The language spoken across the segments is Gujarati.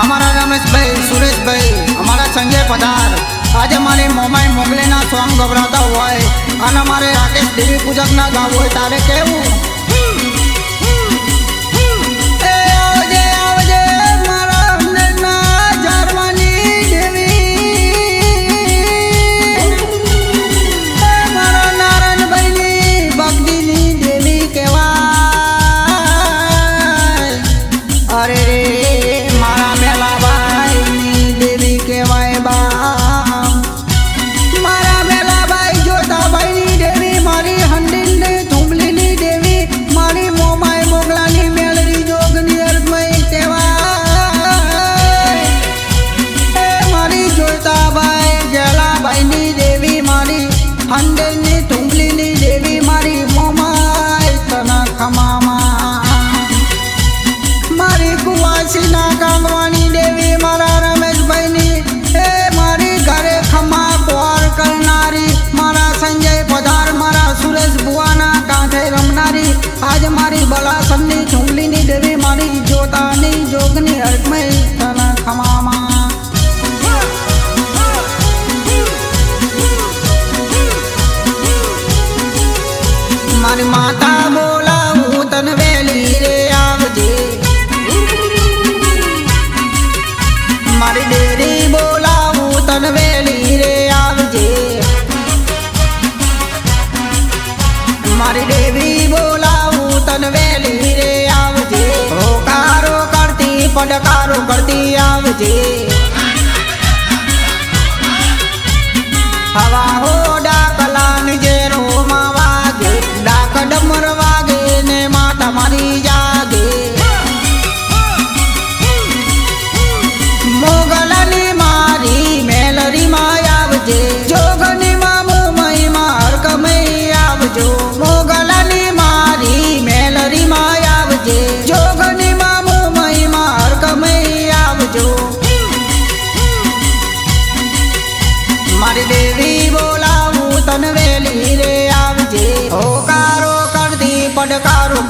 અમારા રમેશભાઈ સુરેશભાઈ, અમારા સંજય પધાર. આજે મારી મોમાઈ મોગલીના સોંગ ગભરાતા હોય. અને મારે રાકેશ દેવી પૂજકના ગાવ હોય, તારે કેવું? day. How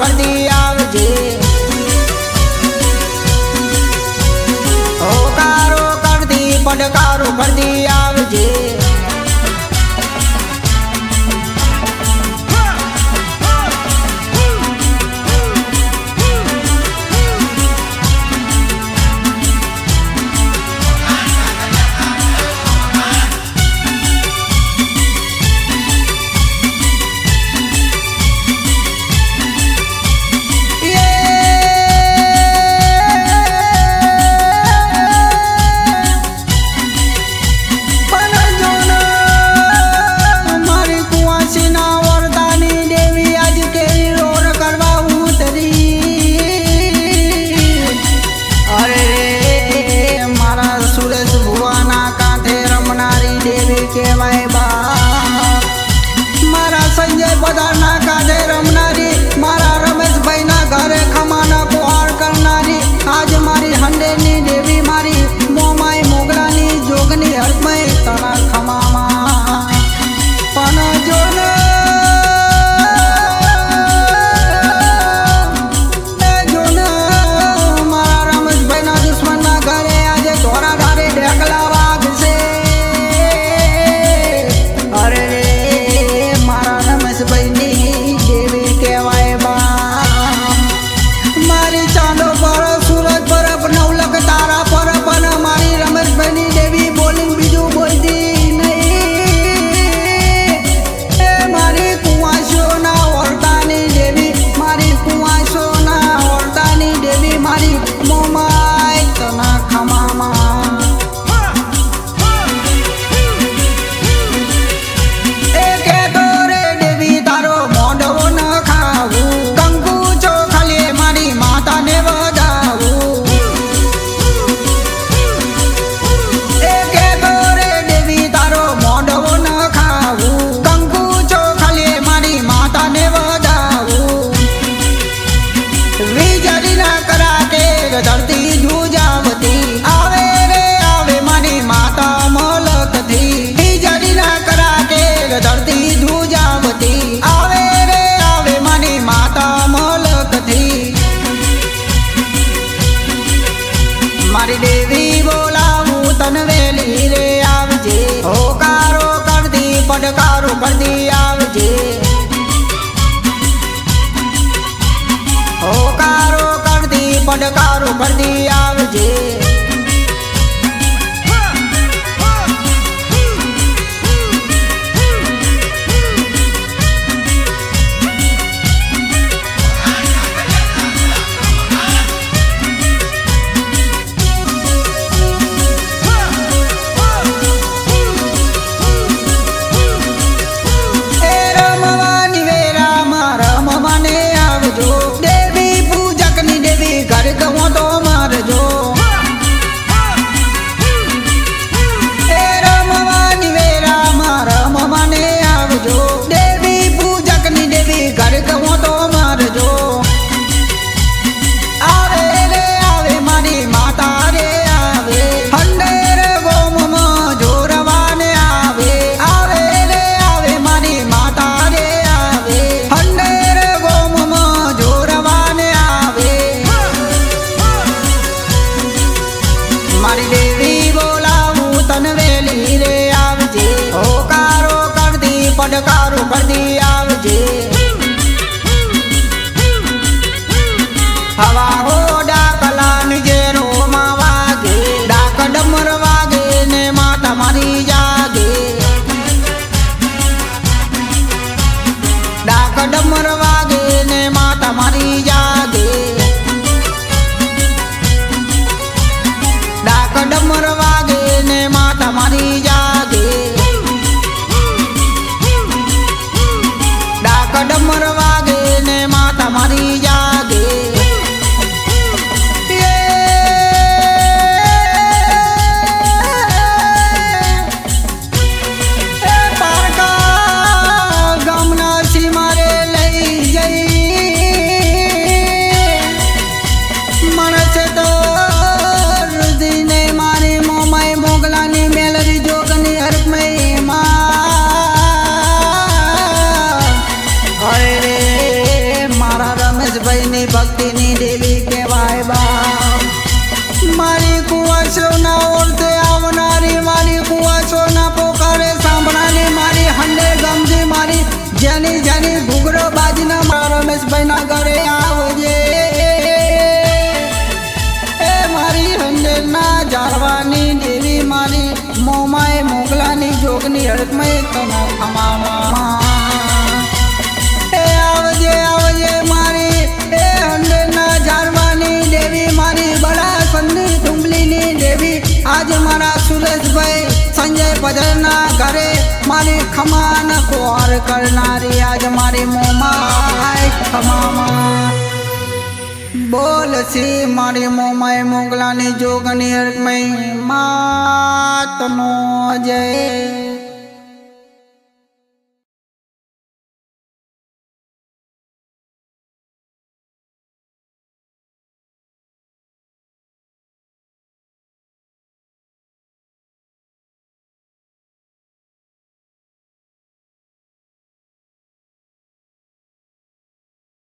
કદી આવજે. ઓ કારો કરતી પડકારો કરતી que vai ધરતી જુજાવતી આવે રે, આવે મારી માતા મોલકથી હિજરી ના કરા કે ધરતી જુજાવતી આવે રે, આવે મારી માતા મોલકથી મારી દેવી બોલાવું તનવેલી રે આવજે. હોકારો કરતી, પડકારો કરતી આવજે. પડકારો ભરી આવજે. જળમય મારી એ અંદરના જાણવાની દેવી મારા સુરેશભાઈ સંજય પદરના ઘરે મારી ખમાન કોર કરનારી આજ મારી મોમાય ખમામાં બોલ સી મારી મોમાય મોગલાની જોગની અર્કમય માતનો જય.